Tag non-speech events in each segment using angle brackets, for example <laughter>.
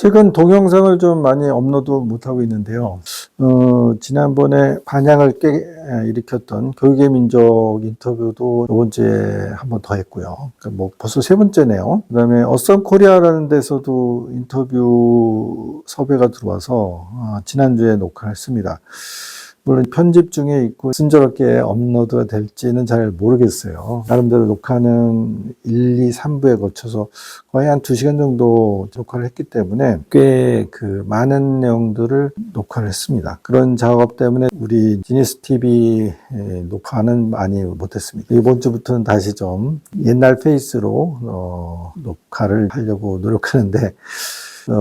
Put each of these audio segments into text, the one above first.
최근 동영상을 좀 많이 업로드 못하고 있는데요. 어, 지난번에 반향을 깨 일으켰던 교육의 민족 인터뷰도 이번 주에 한 번 더 했고요. 그러니까 뭐 벌써 세 번째네요. 그 다음에 어썸 코리아라는 데서도 인터뷰 섭외가 들어와서 아, 지난주에 녹화를 했습니다. 물론 편집 중에 있고 순조롭게 업로드가 될지는 잘 모르겠어요. 나름대로 녹화는 1, 2, 3부에 거쳐서 거의 한 2시간 정도 녹화를 했기 때문에 꽤 그 많은 내용들을 녹화를 했습니다. 그런 작업 때문에 우리 지니스 TV 녹화는 많이 못했습니다. 이번 주부터는 다시 좀 옛날 페이스로 어, 녹화를 하려고 노력하는데 어,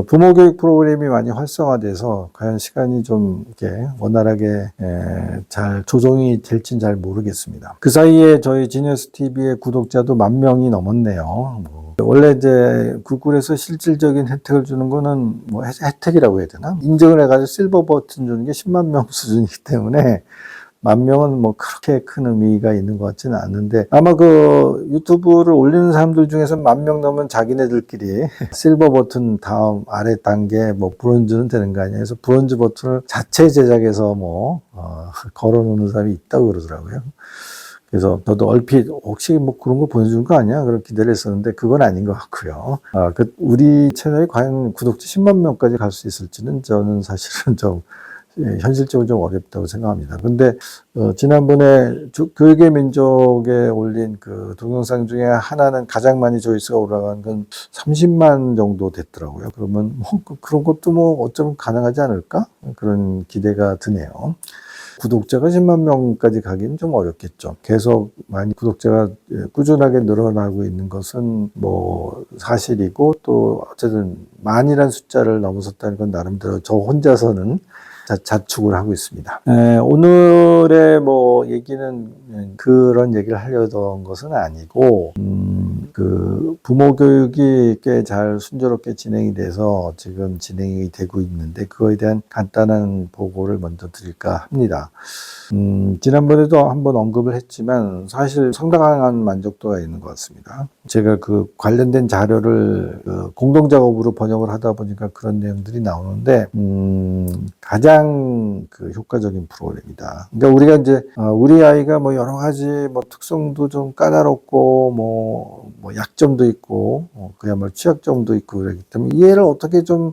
부모 교육 프로그램이 많이 활성화돼서 과연 시간이 좀 이렇게 원활하게 에, 잘 조정이 될진 잘 모르겠습니다. 그 사이에 저희 지니어스 TV의 구독자도 만 명이 넘었네요. 뭐, 원래 이제 구글에서 실질적인 혜택을 주는 거는 뭐 혜- 혜택이라고 해야 되나? 인증을 해가지고 실버 버튼 주는 게 10만 명 수준이기 때문에 만 명은 뭐 그렇게 큰 의미가 있는 것 같지는 않는데 아마 그 유튜브를 올리는 사람들 중에서 만 명 넘으면 자기네들끼리 <laughs> 실버 버튼 다음 아래 단계 뭐 브론즈는 되는 거 아니에요. 그래서 브론즈 버튼을 자체 제작해서 뭐 어, <laughs> 걸어놓는 사람이 있다고 그러더라고요. 그래서 저도 얼핏 혹시 뭐 그런 거 보내준 거 아니야? 그런 기대를 했었는데 그건 아닌 것 같고요. 아, 그 우리 채널이 과연 구독자 10만 명까지 갈 수 있을지는 저는 사실은 <laughs> 좀 예, 현실적으로 좀 어렵다고 생각합니다. 근데 어, 지난번에 조- 교육의 민족에 올린 그 동영상 중에 하나는 가장 많이 조회수가 올라간 건 30만 정도 됐더라고요. 그러면 뭐 그- 그런 것도 뭐 어쩌면 가능하지 않을까? 그런 기대가 드네요. 구독자가 10만 명까지 가기는 좀 어렵겠죠. 계속 많이 구독자가 예, 꾸준하게 늘어나고 있는 것은 뭐 사실이고 또 어쨌든 만이란 숫자를 넘어섰다는 건 나름대로 저 혼자서는 자, 자축을 하고 있습니다. 에, 오늘의 뭐 얘기는 그런 얘기를 하려던 것은 아니고, 음, 그 부모 교육이 꽤 잘 순조롭게 진행이 돼서 지금 진행이 되고 있는데 그거에 대한 간단한 보고를 먼저 드릴까 합니다. 음, 지난번에도 한번 언급을 했지만 사실 상당한 만족도가 있는 것 같습니다. 제가 그 관련된 자료를 그 공동 작업으로 번역을 하다 보니까 그런 내용들이 나오는데 음, 가장 그 효과적인 프로그램이다. 그러니까 우리가 이제 어, 우리 아이가 뭐 여러 가지 뭐 특성도 좀 까다롭고 뭐, 뭐 약점도 있고 어, 그야말로 취약점도 있고 그렇기 때문에 이 애를 어떻게 좀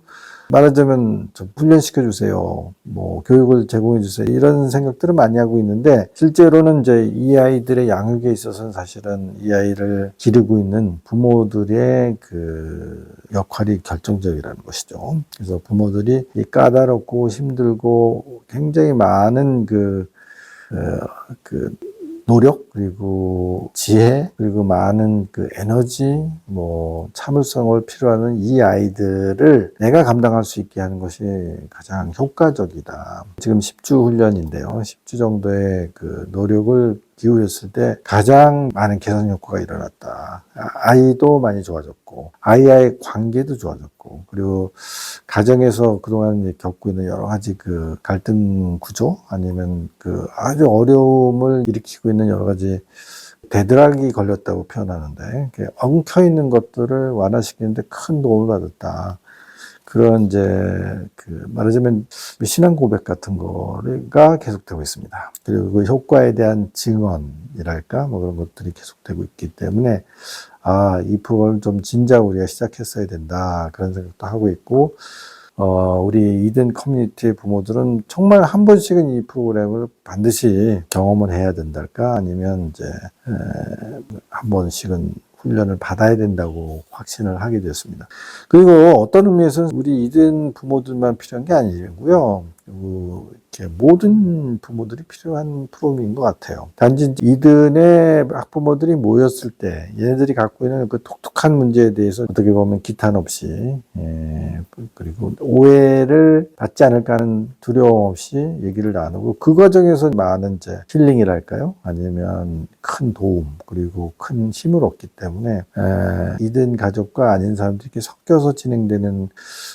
말하자면 좀 훈련시켜 주세요. 뭐 교육을 제공해 주세요. 이런 생각들을 많이 하고 있는데 실제로는 이제 이 아이들의 양육에 있어서는 사실은 이 아이를 기르고 있는 부모들의 그 역할이 결정적이라는 것이죠. 그래서 부모들이 이 까다롭고 힘들고 굉장히 많은 그, 어, 그 노력 그리고 지혜 그리고 많은 그 에너지 뭐 참을성을 필요하는 이 아이들을 내가 감당할 수 있게 하는 것이 가장 효과적이다. 지금 10주 훈련인데요. 10주 정도의 그 노력을 기울였을 때 가장 많은 개선 효과가 일어났다. 아- 아이도 많이 좋아졌고 아이와의 관계도 좋아졌고 그리고 가정에서 그동안 겪고 있는 여러 가지 그 갈등 구조 아니면 그 아주 어려움을 일으키고 있는 여러 가지 대드락이 걸렸다고 표현하는데 엉켜 있는 것들을 완화시키는데 큰 도움을 받았다. 그런 이제 그 말하자면 신앙 고백 같은 거가 계속되고 있습니다. 그리고 그 효과에 대한 증언이랄까 뭐 그런 것들이 계속되고 있기 때문에 아, 이 프로그램을 좀 진작 우리가 시작했어야 된다. 그런 생각도 하고 있고, 어, 우리 이든 커뮤니티의 부모들은 정말 한 번씩은 이 프로그램을 반드시 경험을 해야 된달까? 아니면 이제, 에, 한 번씩은 훈련을 받아야 된다고 확신을 하게 됐습니다. 그리고 어떤 의미에서는 우리 이든 부모들만 필요한 게 아니고요. 모든 부모들이 필요한 프로그램인 것 같아요. 단지 이든의 학부모들이 모였을 때 얘네들이 갖고 있는 그 독특한 문제에 대해서 어떻게 보면 기탄 없이 예, 그리고 오해를 받지 않을까 하는 두려움 없이 얘기를 나누고 그 과정에서 많은 이제 힐링이랄까요? 아니면 큰 도움 그리고 큰 힘을 얻기 때문에 에, 이든 가족과 아닌 사람들이 이렇게 섞여서 진행되는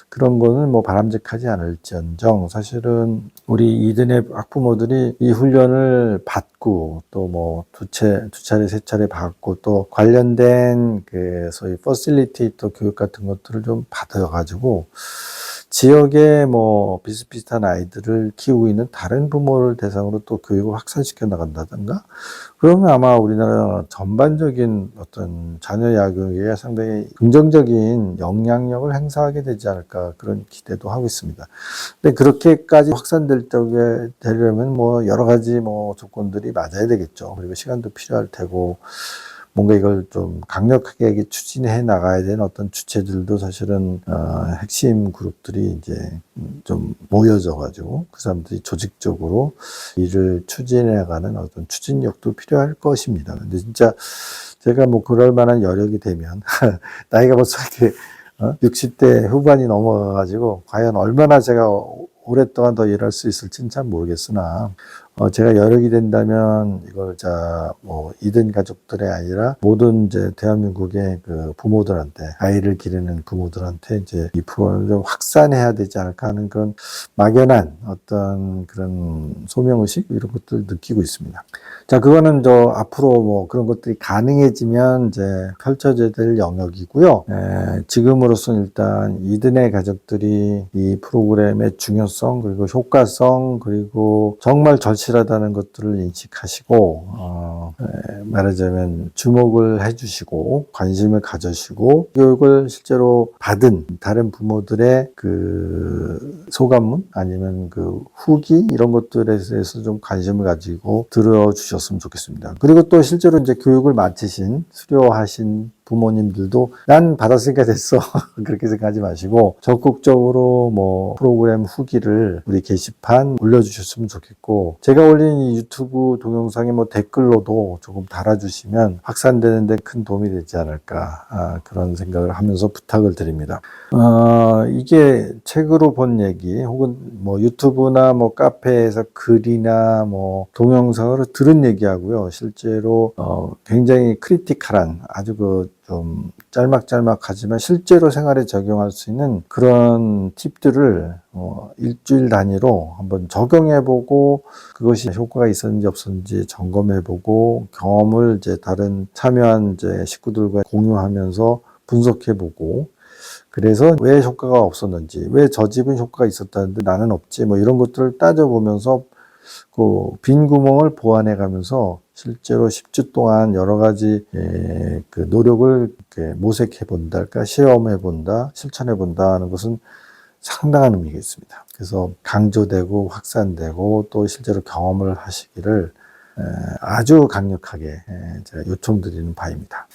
그런 거는 뭐 바람직하지 않을지언정 사실은 우리 우리 이든의 학부모들이 이 훈련을 받고 또 뭐 두 채, 두 차례, 세 차례 받고 또 관련된 그 소위 퍼실리테이터 교육 같은 것들을 좀 받아가지고 지역에 뭐 비슷비슷한 아이들을 키우고 있는 다른 부모를 대상으로 또 교육을 확산시켜 나간다든가 그러면 아마 우리나라 전반적인 어떤 자녀 야교육에 상당히 긍정적인 영향력을 행사하게 되지 않을까 그런 기대도 하고 있습니다. 근데 그렇게까지 확산될 적에 되려면 뭐 여러 가지 뭐 조건들이 맞아야 되겠죠. 그리고 시간도 필요할 테고 뭔가 이걸 좀 강력하게 추진해 나가야 되는 어떤 주체들도 사실은 어, 핵심 그룹들이 이제 좀 모여져 가지고 그 사람들이 조직적으로 일을 추진해 나가는 어떤 추진력도 필요할 것입니다. 근데 진짜 제가 뭐 그럴 만한 여력이 되면 <laughs> 나이가 벌써 이렇게 어? 60대 후반이 넘어가 가지고 과연 얼마나 제가 오랫동안 더 일할 수 있을지는 잘 모르겠으나 어, 제가 여력이 된다면 이걸 자, 뭐, 이든 가족들이 아니라 모든 이제 대한민국의 그 부모들한테, 아이를 기르는 부모들한테 이제 이 프로를 좀 확산해야 되지 않을까 하는 그런 막연한 어떤 그런 소명의식 이런 것들 느끼고 있습니다. 자, 그거는 저 앞으로 뭐 그런 것들이 가능해지면 이제 펼쳐져야 될 영역이고요. 에, 지금으로서는 일단 이든의 가족들이 이 프로그램의 중요성 그리고 효과성 그리고 정말 절실 하다는 것들을 인식하시고 어, 에, 말하자면 주목을 해주시고 관심을 가져시고 교육을 실제로 받은 다른 부모들의 그 소감문 아니면 그 후기 이런 것들에 대해서 좀 관심을 가지고 들어주셨으면 좋겠습니다. 그리고 또 실제로 이제 교육을 마치신 수료하신 부모님들도 난 받았으니까 됐어 <laughs> 그렇게 생각하지 마시고 적극적으로 뭐 프로그램 후기를 우리 게시판 올려주셨으면 좋겠고 제가 올린 이 유튜브 동영상에 뭐 댓글로도 조금 달아주시면 확산되는데 큰 도움이 되지 않을까 아, 그런 생각을 하면서 부탁을 드립니다. 어, 이게 책으로 본 얘기 혹은 뭐 유튜브나 뭐 카페에서 글이나 뭐 동영상으로 들은 얘기하고요 실제로 어, 굉장히 크리티컬한 아주 그 좀 짤막짤막하지만 실제로 생활에 적용할 수 있는 그런 팁들을 어, 일주일 단위로 한번 적용해보고 그것이 효과가 있었는지 없었는지 점검해보고 경험을 이제 다른 참여한 이제 식구들과 공유하면서 분석해보고 그래서 왜 효과가 없었는지 왜 저 집은 효과가 있었다는데 나는 없지 뭐 이런 것들을 따져보면서 그 빈 구멍을 보완해 가면서 실제로 10주 동안 여러 가지 에, 그 노력을 모색해 본달까 실험해 본다 실천해 본다 하는 것은 상당한 의미가 있습니다. 그래서 강조되고 확산되고 또 실제로 경험을 하시기를 에, 아주 강력하게 에, 제가 요청드리는 바입니다.